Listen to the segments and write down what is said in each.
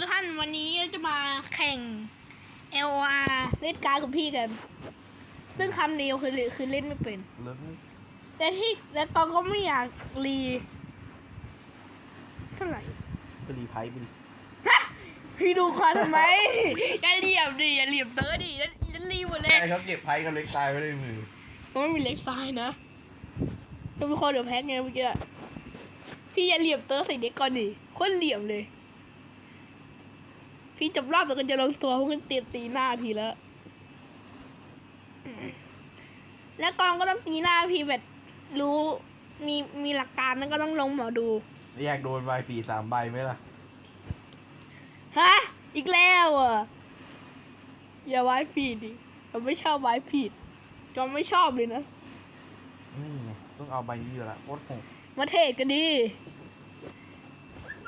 ทุกท่านวันนี้เราจะมาแข่ง LOR เล่นการดกับพี่กัน ซึ่งคำเดียวคือคือเล่นไม่เป็นเลิกแต่ที่และกองก็ไม่อยากรีเท่าไหร่ไปรีไพ่ไปดิฮะพี่ดูคอนทำไมอย่าเหลี่ยมดิอย่าเหลี่ยมเตอร์ดิอย่าอย่ารีบหมดเลยใช่เขาเก็บไพ่กับเล็กตายไว้ในมือก็ไม่มีเล็กซ้ายนะก็มีคนเดี๋ยวแพ็กไงเมื่อกี้อะพี่อย่าเหลี่ยมเตอร์ใส่เด็กก่อนดิโคตรเหลี่ยมเลย พี่จับรอบแต่กันจะลงตัวพวกมันเตรียมตีหน้าพี่แล้ว แล้วกองก็ต้องตีหน้าพี่แบบรู้มีมีหลักการนั่นก็ต้องลงหมอดู อยากโดนใบฝีสามใบไหมล่ะ ฮะ อีกแล้วอะ อย่าไว้ผิดดิผมไม่ชอบไว้ผิดจอมไม่ชอบเลยนะนี่ไงต้องเอาใบนี้อยู่ละโคตรโหดมาเทรดกันดิ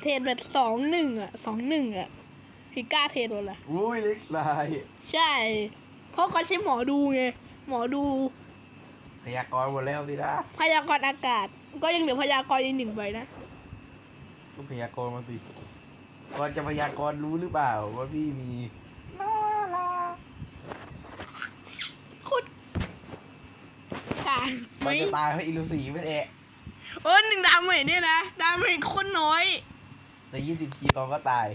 เทรดแบบสองหนึ่งอะสองหนึ่งอะ พี่กล้าเทรดหมดละอุ้ยเล็กตายใช่ เพราะก็ใช้หมอดูไง หมอดู พยากรณ์หมดแล้วสินะพยากรณ์อากาศ ก็ยังเหลือพยากรณ์อีกหนึ่งใบนะต้องพยากรณ์มาสิก่อนจะพยากรณ์รู้หรือเปล่าว่าพี่มีน่ารักคุดค่ะมันไม่จะตายเพราะอิลูสีไม่เอะเออหนึ่งดาเมจเนี่ยนะ ดาเมจโคนน้อย แต่ยี่สิบทีกองก็ตาย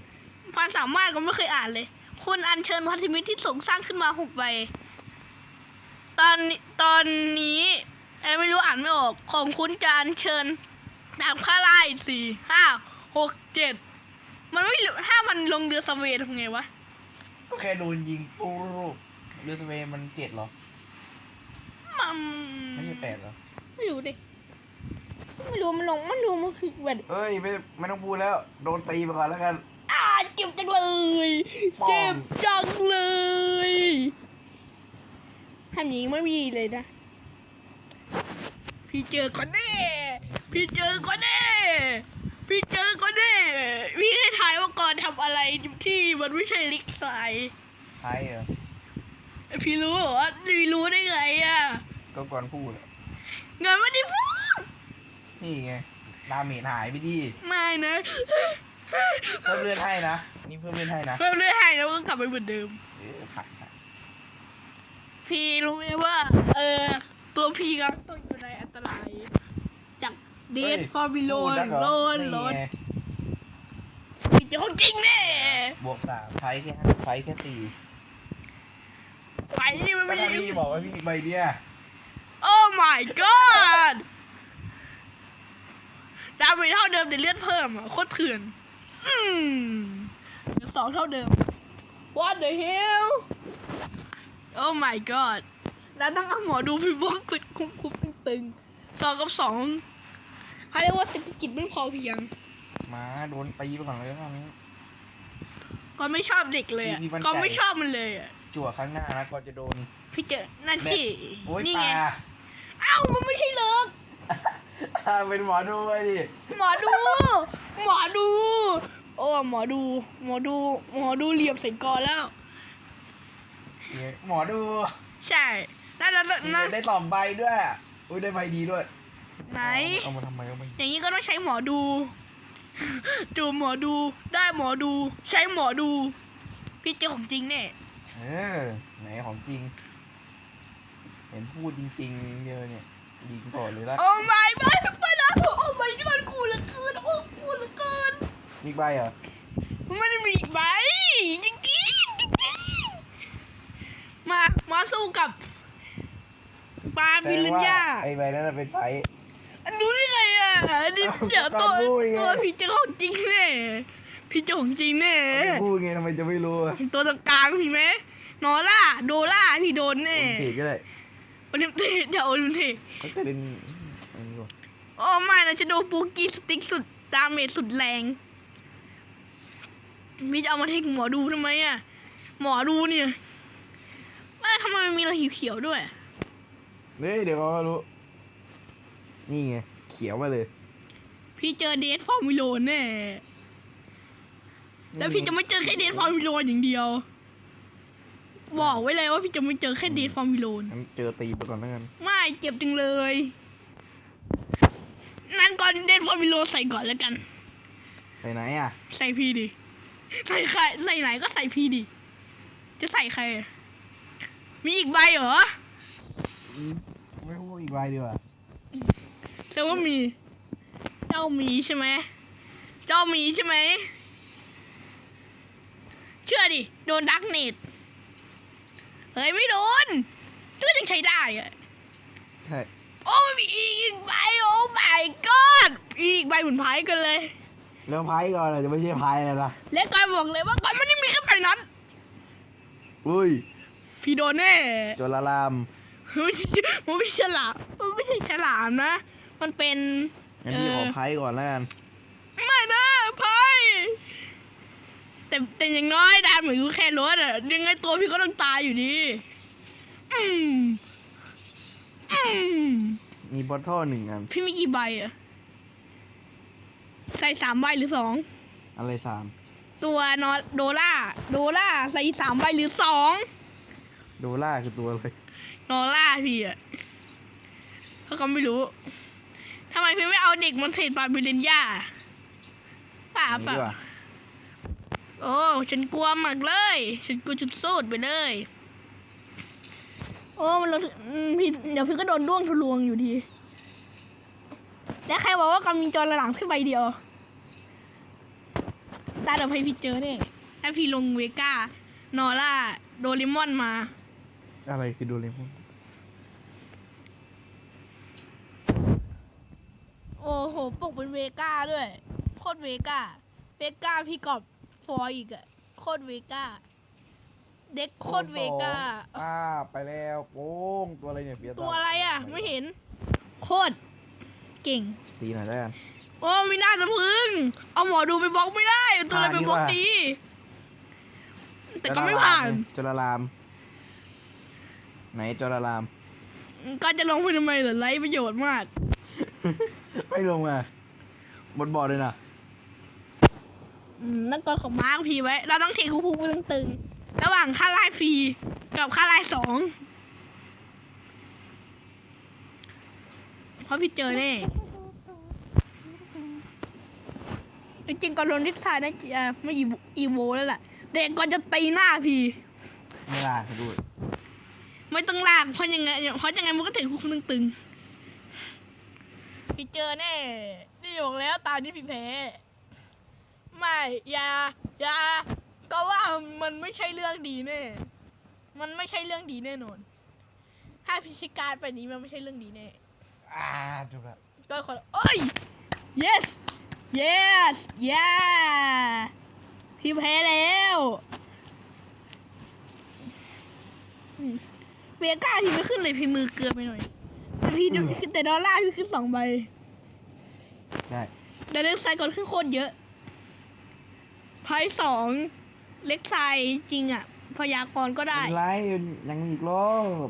ความสามารถก็ไม่เคยอ่านเลย คุณอัญเชิญพันธมิตรที่ส่งสร้างขึ้นมาหกใบ ตอนนี้ตอนนี้เอ้ยไม่รู้อ่านไม่ออก ของคุณจะอัญเชิญตามค่าไล่สี่ห้าหกเจ็ดมันไม่ถ้ามันลงเรือสเวย์ทำไงวะ ก็แค่โดนยิงปุ๊บเรือสเวย์มันเจ็ดเหรอ มันไม่ใช่แปดเหรอ ไม่รู้ดิไม่รู้มันลง มันดูมันคือแบบเฮ้ยไม่ไม่ต้องพูดแล้ว โดนตีไปก่อนแล้วกัน อ่าเจ็บจังเลยป้อมเจ็บจังเลยทำอย่างนี้ไม่มีเลยนะ พี่เจอก่อนแน่พี่เจอก่อนแน่พี่เจอก่อนแน่พี่ให้ทายว่าก่อนทำอะไรที่มันไม่ใช่ลิกไซด์ไพ่เหรอพี่รู้เหรอพี่รู้ได้ไงอะก็ก่อนพูดอะเงินไม่ได้พูดนี่ไงดาเมจหายไปดิ ไม่นะ เพิ่มเลือดให้นะ นี่เพิ่มเลือดให้นะเพิ่มเรื่อยให้แล้วก็กลับไปเหมือนเดิม เออผักผักพี่รู้ไหมว่า เออ ตัวพี่ก็ต้องอยู่ในอันตราย จากเดทฟอร์บิโลนพูดแล้วเหรโลอนโลนไงพี่เจะของจริงแน่บวกสามไพ่แค่ไพ่แค่ตีไปนี่มันก็ไม่ถ้าใช่พี่บอกว่าพี่ใบเดียโอ้ my god ดาเมจเท่าเดิมแต่เลือดเพิ่มอะโคตรเถื่อนอืม เหลือสองเท่าเดิม what the hell โอ้ my god แล้วต้องเอาหมอดูพี่บอกกดคุบคุบตึงๆสองกับสองเขาเรียกว่าเศรษฐกิจไม่พอเพียง มาโดนตีไปก่อนเลยตอนนี้ ก็ไม่ชอบเด็กเลยอะพี่มั่นใจก็ไม่ชอบมันเลยอะจั่วครั้งหน้านะก่อนจะโดน พี่เจอนั่นสิโอ้ยนี่ตาไง เอ้ามันไม่ใช่เลิกเป็นหมอดูไปดิ หมอดู หมอดู โอ้หมอดูหมอดูหมอดูเหลี่ยมใส่กอแล้วเนี่ยหมอดูใช่แล้วแล้วแล้วแล้วได้สองใบด้วย อุ้ยได้ใบดีด้วย ไหน เอามาทำไมเอามาอย่างนี้ก็ต้องใช้หมอดู ดูหมอดูได้หมอดู ใช้หมอดู พี่เจอของจริงแน่เออไหนของจริง เห็นพูดจริงๆเยอะเนี่ยยิงก่อนเลยละโอ้ไม่ไม่ไม่นะโอ้ไม่นี่มันคูลเหลือเกินโอ้คูลเหลือเกิ นมีใบเหรอมันไม่ได้มีอีกใบจริงจริงๆจริงๆมามาสู้กับปาบิลินยาไอ้ใบนั้นนะเป็นไพ่อันรู้ได้ไงอะอันนี้เอ้าเดี๋ยวตัวก็พูดไงตัวพี่เจ้าของจริงแน่พี่เจ้าของจริงแน่จะพูดไงทำไมจะไม่รู้อะตัวตรงกลางพี่ไหมนอล่าโดล่าพี่โดนแน่ผิดก็ได้โอลิมเทสอย่าโอลิมเทสเขาจะเล่นอันนี้ก่อนโอ้ไม่นะจะโดนปูกี้สติ๊กสุดดาเมจสุดแรง พี่จะเอามาเทคหมอดูทำไมอะ หมอดูเนี่ยว่าทำไมมันมีอะไรเขียวๆด้วย เฮ้ยเดี๋ยวเขาก็รู้ นี่ไง เขียวมาเลยพี่เจอเดทฟอร์มิโลนแน่แล้วพี่จะไม่เจอแค่เดทฟอร์มิโลนอย่างเดียว บอกไว้เลยว่าพี่จะไม่เจอแค่เดทฟอร์มิโลนงั้นเจอตีไปก่อนแล้วกันไม่เจ็บจังเลย นั่นก่อนเดทฟอร์มิโลนใส่ก่อนแล้วกัน ไปไหนอะ ใส่พี่ดิ ใส่ใครใส่ไหนก็ใส่พีดิ จะใส่ใครอะมีอีกใบเหรออืมไม่พูดอีกใบดีกว่าแสดงว่ามี เจ้ามีใช่ไหม เจ้ามีใช่ไหม เชื่อดิ โดนดักเน็ตเฮ้ยไม่โดนก็ยังใช้ได้อะใช่ โอ้มีอีกใบโอ้ my god อีกใบเหมือนไพ่กันเลย แล้วพายก่อนอะจะไม่ใช่พายอะไรล่ะและก่อนบอกเลยว่าก่อนไม่ได้มีแค่ใบนั้น อุ้ยพี่โดนแน่โจรารามไม่ใช่มันไม่ใช่ฉลามมันไม่ใช่ฉลามนะ มันเป็นงั้นพี่เออขอพายก่อนแล้วกันไม่นะไพ่แต่แต่อย่างน้อยดานเหมือนกูแค่รถอะยังไงตัวพี่ก็ต้องตายอยู่ดีอืมอืมมีบอททอหนึ่งอันพี่มีกี่ใบอะ ใส่สามใบหรือสองอะไรสามตัวนอโดล่าโดล่าใส่สามใบหรือสองโดล่าคือตัวอะไรโดล่าพี่อะเขาก็ไม่รู้ทำไมพี่ไม่เอาเด็กมันเศษบาบิเลนย่าป่าอันนี้ป่ะดีกว่าโอ้ฉันกลัวมากเลย ฉันกลัวจุดสูดไปเลย โอ้มันเราอืมพี่เดี๋ยวพี่ก็โดนด้วงทะลวงอยู่ดี แล้วใครบอกว่ากำมีจอระหลังพี่ใบเดียวตาเดี๋ยวพี่เจอเนี่ยถ้าพี่ลงเวก้านอร่าโดเรมอนมา อะไรคือโดเรมอน โอ้โห ปกเป็นเวก้าด้วย โคตรเวก้า เวก้าพี่กอบฟอร์อีกอะโคตรเวก้า เด็กโคตรเวก้า อ่า ไปแล้วโป้งตัวอะไรเนี่ยเปียตัวอะไรอะไม่เห็น โคตร เก่ง ตีหน่อยแล้วกัน โอ้ไม่น่าจะพึ่ง เอาหมอดูไปบล็อกไม่ได้เอาตัวอะไรไปบล็อกผ่านดีดีกว่าแต่ก็ไม่ผ่านโจราราม ไหนโจราราม ก็จะลงไปทำไมเหรอไรประโยชน์มาก ไม่ลงอะบนบอร์ดเลยนะอืมนั่นก็ของมาร์คพีไว้ เราต้องเทคุกคุกตึงตึงๆ ระหว่างค่าไล่ฟรี กับค่าไล่สอง เพราะพี่เจอแน่จริงๆก่อนลงทิศทายนะเอ่อไม่อีโวอีโวแล้วแหละเด็กก่อนจะตีหน้าพี่ไม่ลาให้ดูไม่ต้องลากเพราะยังไงเพราะยังไงมันก็เตะคุกตึงๆพี่เจอแน่นี่บอกแล้วตามนี้พี่แพ้ไม่อย่าอย่าก็ว่ามันไม่ใช่เรื่องดีแน่มันไม่ใช่เรื่องดีแน่นอน ถ้าพิชิการไปนี้มันไม่ใช่เรื่องดีแน่ อ่าจบละก็คนโอ้ย yes yes yeah พี่แพ้แล้วอืมเวก้าพี่ไม่ขึ้นเลยพี่มือเกลือไปหน่อย แต่พี่ดูแต่ดอลลาร์พี่ขึ้นสองใบ ได้แต่เล็กไซด์ก่อนขึ้นโคตรเยอะไพ่สองเล็กไซด์จริงอะ พยากรณ์ก็ได้เป็นไรยังมีอีกรอบ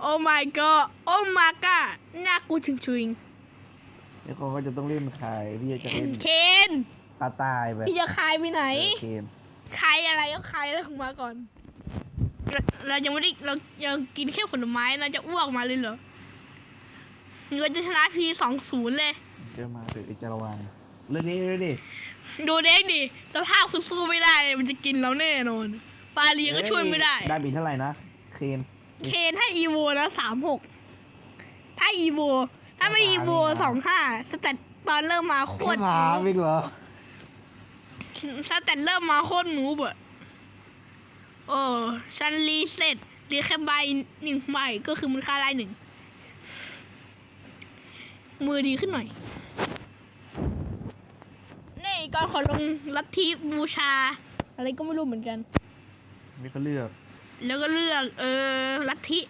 โอ้ my god โอ้ my god น่ากูชิงชิงเดี๋ยวเขาก็จะต้องเล่นขายพี่จะเล่นเคนปลาตายไปพี่จะคายไปไหนเออเคนคายอะไรก็คายอะไรของมาก่อนเราเรายังไม่ได้เรายังกินแค่ผลไม้เราจะอ้วกมาเลยเหรอเราจะชนะพีสองศูนย์เลยเจอมาเดี๋ยวจะระวังเรื่องนี้เลยดิดูเด็กดิสภาพคือสู้ไม่ได้เลยมันจะกินเราแน่นอนปลาเลียก็ช่วยไม่ได้ ได้บีเท่าไหร่นะเคน เคนให้อีโวนะสามหกถ้าอีโว ถ้าไม่อีโวสองห้าสแตทตอนเริ่มมาโคตรหาอีกเหรอสแตทเริ่มมาโคตรหนูบอะโอ้ฉันรีเซ็ตรีแค่ใบหนึ่งใบก็คือมูลค่าได้หนึ่ง มือดีขึ้นหน่อย นี่ก่อนขอลงลัทธิบูชา อะไรก็ไม่รู้เหมือนกัน ไม่เขาเลือก แล้วก็เลือกเออลัทธิ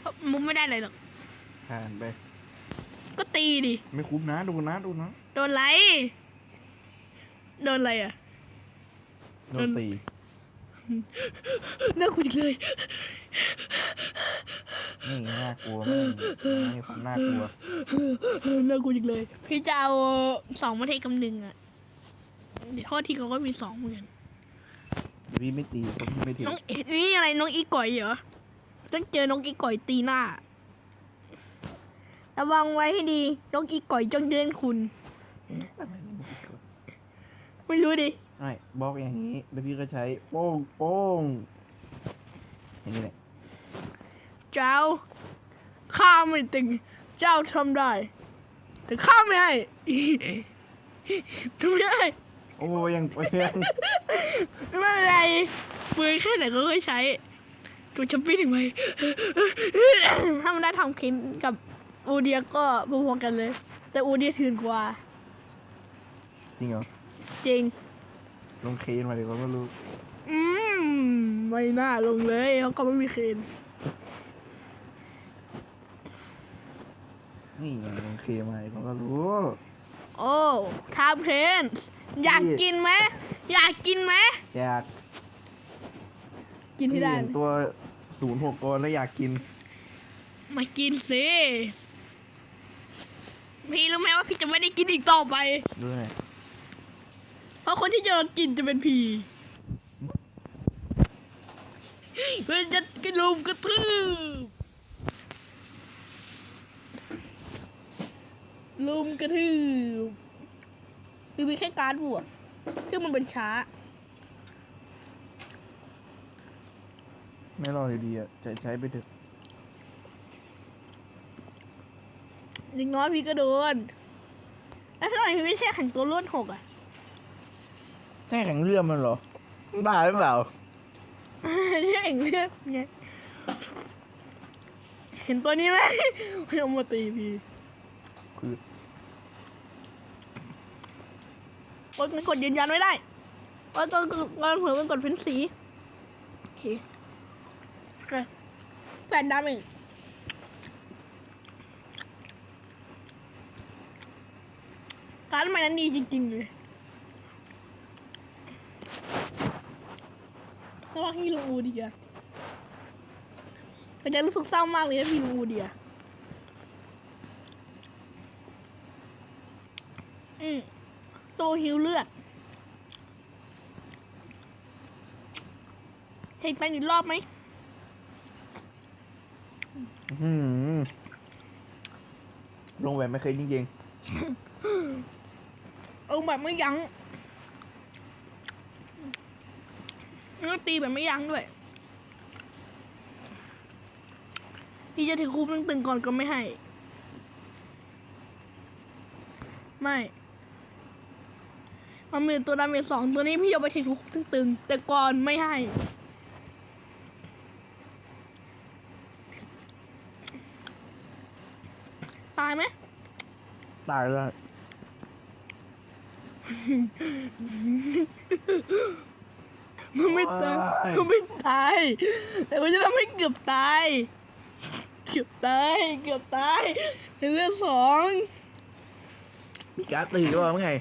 เพราะมุกไม่ได้อะไรหรอกผ่านไป ก็ตีดิ ไม่คุ้มนะ ดูนะ ดูนะ โดนไร โดนอะไรอะ โดนตีน่าคุยเลย นี่น่ากลัวมากนี่ความน่ากลัวน่ากูจังเลย พี่จะเอาสองมาเทกำหนึ่งอะเดี๋ยวโทษทีเขาก็มีสองเหมือนกัน พี่ไม่ตีเพราะพี่ไม่ตีน้องเอ็ดนี่อะไรน้องอีก่อยเหรอต้องเจอน้องอีก่อยตีหน้า ระวังไว้ให้ดีน้องอีก่อยจ้องเดินคุณ ไม่รู้ดิไม่บล็อกอย่างนี้ แล้วพี่ก็ใช้โป้งโป้งอย่างนี้แหละเจ้าข้าไม่ติงเจ้าทำได้ แต่ข้าไม่ให้ทำไม่ได้ โอ้ยังยังไม่เป็นไรปืนแค่ไหนก็ค่อยใช้ตัวแชมปี้ถึงไปถ้ามันได้ทำเคนกับอูเดียก็พอๆกันเลย แต่อูเดียถืนกว่า จริงเหรอ จริง ลงเคนมาเดี๋ยวก็รู้ อืม ไม่น่าลงเลยเขาก็ไม่มีเคนนี่ไงลงเคนมาเดี๋ยวก็รู้ โอ้ทำเคน อยากกินไหมอยากกินไหมอยากกินที่ได้เห็นตัวศูนย์หกกรแล้วอยากกิน มากินสิพี่รู้ไหมว่าพี่จะไม่ได้กินอีกต่อไปดูหน่อยเพราะคนที่จะโดนกินจะเป็นผีเพื่อจะกระลุมกระทืบลุมกระทืบ มีมีแค่การดบวกคือมันเป็นช้า ไม่รอดอยู่ดีอะใช้ใช้ไปเถอะอย่างน้อยพี่ก็โดน แล้วทำไมพี่ไม่ใช่แข่งตัวล้วนหกอะ แค่แข็งเลื่อมมันเหรอบ้าหรือเปล่าที่แข่งเลือดไงเห็นตัวนี้ไหมพี่เอามาตีพี่คือ กด มันกดยืนยันไม่ได้ว่าต้องงานเผื่อมันกดเป็นสีโอเคแฟนดำอีกการดใหม่นั้นดีจริงๆเลยระหว่างที่ลงอูดียก็จะรู้สึกเศร้ามากเลยถ้าพี่ลงอูดีอืม ตัวหิวเลือดใช้ไปอีกรอบไหมอืมลงแบบไม่เคยจริงเอาแบบไม่ยั้งแล้วตีแบบไม่ยั้งด้วยพี่จะถือคูปตึงๆก่อนก็ไม่ให้ ไม่ มันมีตัวดาเมจสองตัวนี้พี่เอาไปถือคูปตึงๆแต่ก่อนไม่ให้ ตายไหมๆตายแล้วมันไม่ตายโอ้ยมันไม่ตาย แต่มันจะทำให้เกือบตาย เกือบตาย เกือบตายในเรื่องสอง มีการดตื่นก็ว่าเมื่อไง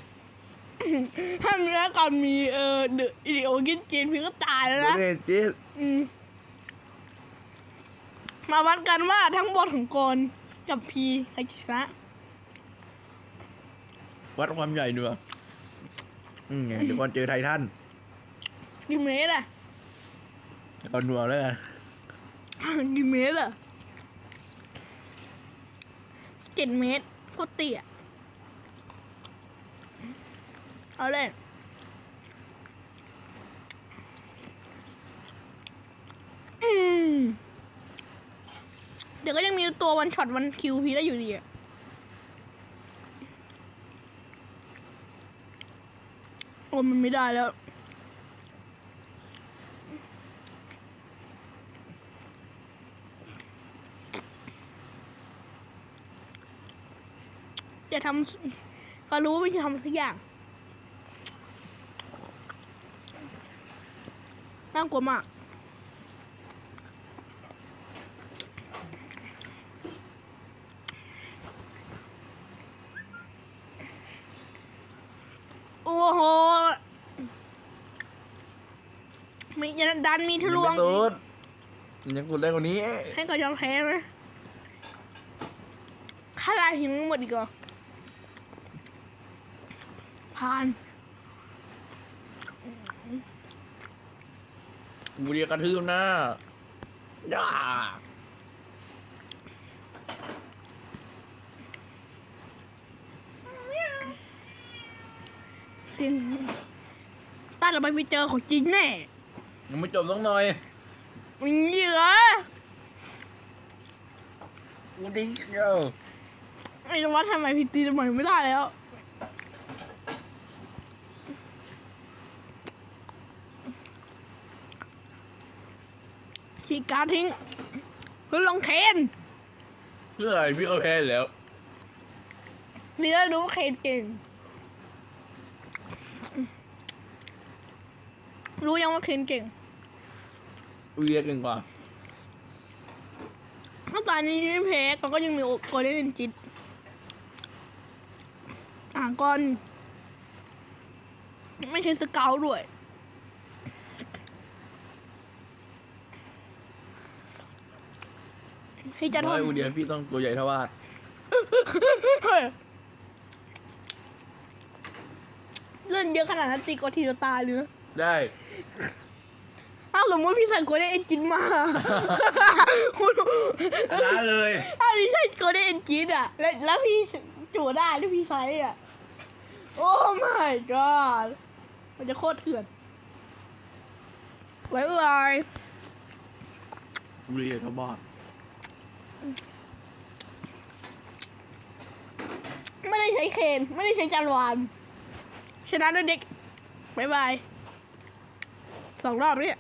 ถ้ามีแล้วก่อนมีเอ่อเดอะอิเดโอกินจีนพี่ก็ตายแล้วดูนะดิจิ๊บอืมมาวัดกันว่าทั้งบทของกรกับพีใครจะชนะ วัดความใหญ่ดูอะอืมไงเดี๋ยวก่อนเจอไททันกี่เมตรอะ เดี๋ยวก่อนนัวแล้วกันกี่เมตรอะเจ็ดเมตรโคตรเตี้ย เอาเลยเดี๋ยวก็ยังมีตัววันช็อตวันคิวพีได้อยู่ดีอะโอ้มันไม่ได้แล้วจะทำก็รู้ว่าไม่จะทำทุกอย่าง น่ากลัวมาก โอ้โหมียันดันมีทะลวงยังไม่ตูดยังกูดได้กว่านี้ ให้กับยอมแพ้ไหมค่าลายหินหมดอีกเหรอผ่าน กูเรียกกระทืบหน้าย่าเสียงต้เราไปไปเจอของจริงแน่ยังไม่จบต้องหน่อยมึงนี่เหรอกูดิ้งเดียวไอ้วัดทำไมพี่ตีทำไมไม่ได้แล้ว ขีดการดทิ้งแล้วลงเทรนเพื่ออะไรพี่ก็แพ้แล้วนี่ได้รู้ว่าเคนเก่งรู้ยังว่าเคนเก่งเรียกกันกว่าถ้าตอนนี้ไม่แพ้ก็ก็ยังมีโอกาสได้เล่นจิตอ่าก่อน ไม่ใช่สเกลด้วย ให้จะทน้อยอูเดียพี่ต้องตัวใหญ่เท่าวาดำเล่นเยอะขนาดนั้นตีกว่าทีละตายเลยได้ถ้าสมมติพี่ใส่โกลเด้นเอนจินมาคุณชนะเลยถ้าพี่ใส่โกลเด้นเอนจินอะ แล้วแล้วพี่จูได้แล้วพี่ใส่อะ โอ้ my god มันจะโคตรเถื่อนไว้บายอูเดียเขาบอด ไม่ได้ใช้เคน ไม่ได้ใช้จานวาน ชนะด้วยเด็กบายบาย สองรอบเนี่ย